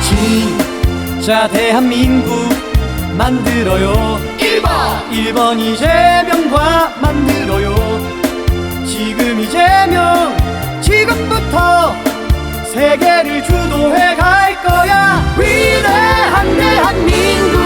진짜 대한민국 만들어요. 1번! 1번 이재명과 만들어요. 지금 이재명 지금부터 세계를 주도해 갈 거야. 위대한 대한민국!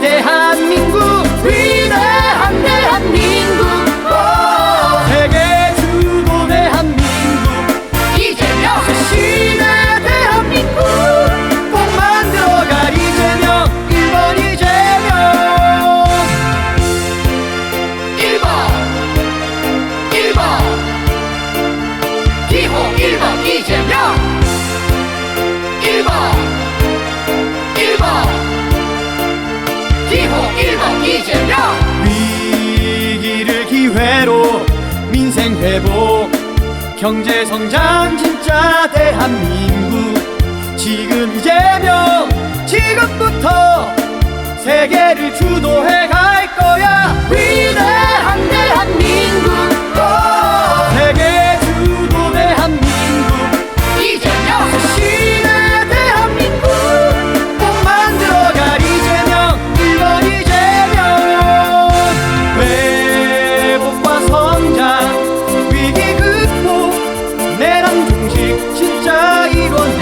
진짜 대한민 회복. 경제 성장 진짜 대한민국. 지금 이재명 지금부터 세계를 주도해 갈 거야 한국식 진짜 이런